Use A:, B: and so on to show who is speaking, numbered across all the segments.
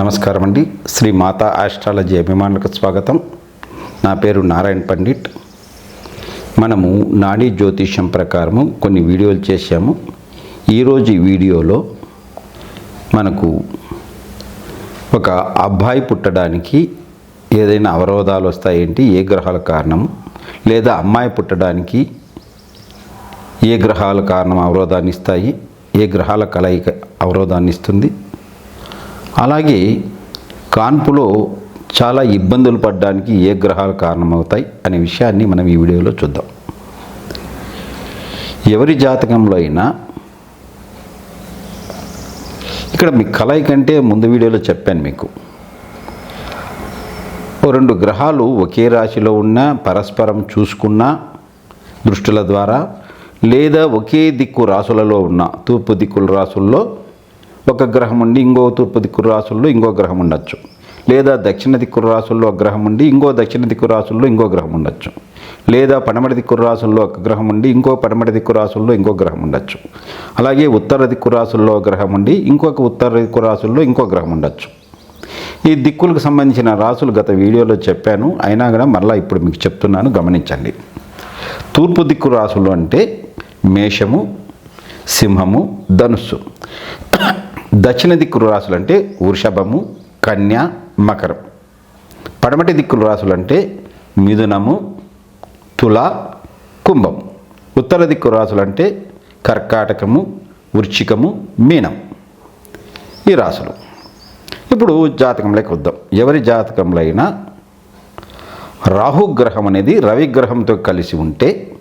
A: నమస్కారం అండి. శ్రీ మాతా ఆస్ట్రాలజీ అభిమానులకు స్వాగతం. నా పేరు నారాయణ పండిట్. మనము నాడీ జ్యోతిష్యం ప్రకారము కొన్ని వీడియోలు చేశాము. ఈరోజు వీడియోలో మనకు ఒక అబ్బాయి పుట్టడానికి ఏదైనా అవరోధాలు వస్తాయేంటి? ఏ గ్రహాల కారణం లేదా అమ్మాయి పుట్టడానికి ఏ గ్రహాల కారణం అవరోధాన్ని ఇస్తాయి? ఏ గ్రహాల కలయిక అవరోధాన్ని ఇస్తుంది? అలాగే కాన్పులో చాలా ఇబ్బందులు పడడానికి ఏ గ్రహాలు కారణమవుతాయి అనే విషయాన్ని మనం ఈ వీడియోలో చూద్దాం. ఎవరి జాతకంలో అయినా ఇక్కడ మీ కలయి కంటే ముందు వీడియోలో చెప్పాను మీకు. ఓ రెండు గ్రహాలు ఒకే రాశిలో ఉన్న పరస్పరం చూసుకున్న దృష్టుల ద్వారా లేదా ఒకే దిక్కు రాసులలో ఉన్న తూర్పు దిక్కుల రాసుల్లో ఒక గ్రహం ఉండి ఇంకో తూర్పు దిక్కు రాసుల్లో ఇంకో గ్రహం ఉండొచ్చు. లేదా దక్షిణ దిక్కు రాసుల్లో ఒక గ్రహం ఉండి ఇంకో దక్షిణ దిక్కు రాసుల్లో ఇంకో గ్రహం ఉండొచ్చు. లేదా పడమటి దిక్కు రాసుల్లో ఒక గ్రహం ఉండి ఇంకో పడమటి దిక్కు రాసుల్లో ఇంకో గ్రహం ఉండొచ్చు. అలాగే ఉత్తర దిక్కు రాసుల్లో గ్రహం ఉండి ఇంకొక ఉత్తర దిక్కు రాసుల్లో ఇంకో గ్రహం ఉండొచ్చు. ఈ దిక్కులకు సంబంధించిన రాసులు గత వీడియోలో చెప్పాను. అయినా కూడా మళ్ళీ ఇప్పుడు మీకు చెప్తున్నాను. గమనించండి. తూర్పు దిక్కు రాసులు అంటే మేషము సింహము ధనుస్సు. దక్షిణ దిక్కులు రాసులు అంటే వృషభము కన్య మకరం. పడమటి దిక్కులు రాసులు అంటే మిథునము తుల కుంభం. ఉత్తర దిక్కు రాసులు అంటే కర్కాటకము వృచ్చికము మీనం ఈ రాసులు ఇప్పుడు జాతకంలోకి వద్దాం. ఎవరి జాతకంలో అయినా రాహుగ్రహం అనేది రవిగ్రహంతో కలిసి ఉంటే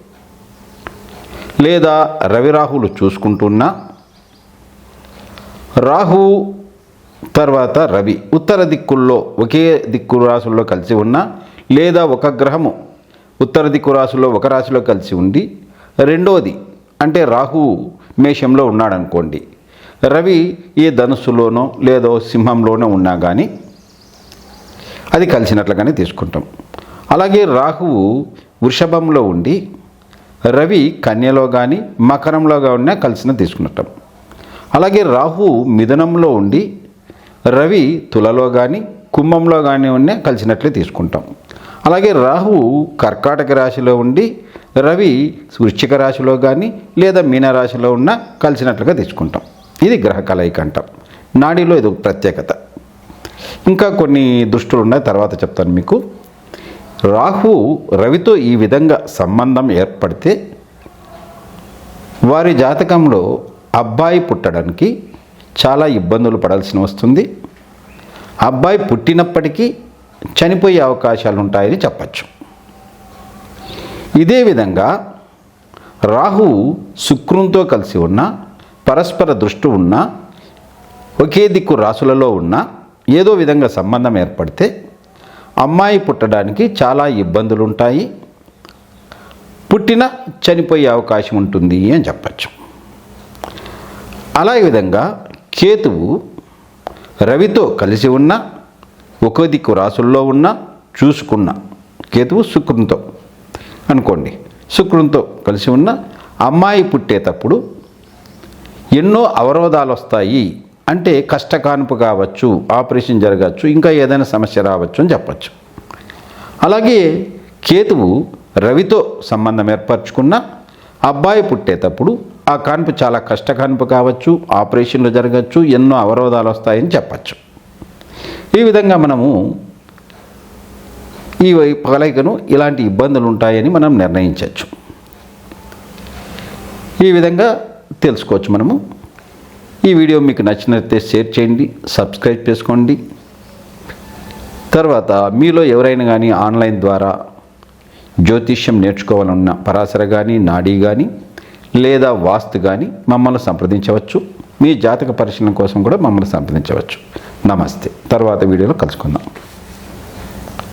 A: లేదా రవి రాహులు చూసుకుంటున్నా రాహు తర్వాత రవి. ఉత్తర దిక్కుల్లో ఒకే దిక్కు రాశుల్లో కలిసి ఉన్న లేదా ఒక గ్రహము ఉత్తర దిక్కు రాశిలో ఒక రాశిలో కలిసి ఉండి రెండోది అంటే రాహు మేషంలో ఉన్నాడనుకోండి. రవి ఏ ధనుస్సులోనో లేదో సింహంలోనో ఉన్నా కానీ అది కలిసినట్లుగానే తీసుకుంటాం. అలాగే రాహువు వృషభంలో ఉండి రవి కన్యలో కానీ మకరంలో కానీ కలిసిన తీసుకుంటాం. అలాగే రాహు మిథనంలో ఉండి రవి తులలో కానీ కుంభంలో కానీ ఉన్న కలిసినట్లే తీసుకుంటాం. అలాగే రాహు కర్కాటక రాశిలో ఉండి రవి వృశ్చిక రాశిలో కానీ లేదా మీనరాశిలో ఉన్న కలిసినట్లుగా తీసుకుంటాం. ఇది గ్రహ కలయిక అంటాం. నాడీలో ఇది ఒక ప్రత్యేకత. ఇంకా కొన్ని దృష్టులు ఉన్నాయి తర్వాత చెప్తాను మీకు. రాహు రవితో ఈ విధంగా సంబంధం ఏర్పడితే వారి జాతకంలో అబ్బాయి పుట్టడానికి చాలా ఇబ్బందులు పడాల్సి వస్తుంది. అబ్బాయి పుట్టినప్పటికీ చనిపోయే అవకాశాలు ఉంటాయని చెప్పచ్చు. ఇదే విధంగా రాహువు శుక్రంతో కలిసి ఉన్న పరస్పర దృష్టి ఉన్న ఒకే దిక్కు రాసులలో ఉన్న ఏదో విధంగా సంబంధం ఏర్పడితే అమ్మాయి పుట్టడానికి చాలా ఇబ్బందులు ఉంటాయి పుట్టిన చనిపోయే అవకాశం ఉంటుంది అని చెప్పచ్చు. అలా ఈ విధంగా కేతువు రవితో కలిసి ఉన్న ఒక దిక్కు రాసుల్లో ఉన్న చూసుకున్న కేతువు శుక్రంతో అనుకోండి శుక్రంతో కలిసి ఉన్న అమ్మాయి పుట్టేటప్పుడు ఎన్నో అవరోధాలు వస్తాయి అంటే కష్టకానుపు కావచ్చు ఆపరేషన్ జరగచ్చు ఇంకా ఏదైనా సమస్య రావచ్చు అని చెప్పచ్చు. అలాగే కేతువు రవితో సంబంధం ఏర్పరచుకున్న అబ్బాయి పుట్టేటప్పుడు ఆ కాన్పు చాలా కష్ట కాన్పు కావచ్చు ఆపరేషన్లు జరగచ్చు ఎన్నో అవరోధాలు వస్తాయని చెప్పచ్చు. ఈ విధంగా మనము ఈ కలయికను ఇలాంటి ఇబ్బందులు ఉంటాయని మనం నిర్ణయించవచ్చు. ఈ విధంగా తెలుసుకోవచ్చు మనము. ఈ వీడియో మీకు నచ్చినట్లయితే షేర్ చేయండి సబ్స్క్రైబ్ చేసుకోండి. తర్వాత మీలో ఎవరైనా కానీ ఆన్లైన్ ద్వారా జ్యోతిష్యం నేర్చుకోవాలన్న పరాశర కానీ నాడీ కానీ లేదా వాస్తు కానీ మమ్మల్ని సంప్రదించవచ్చు. మీ జాతక పరిశీలన కోసం కూడా మమ్మల్ని సంప్రదించవచ్చు. నమస్తే. తర్వాత వీడియోలో కలుసుకుందాం.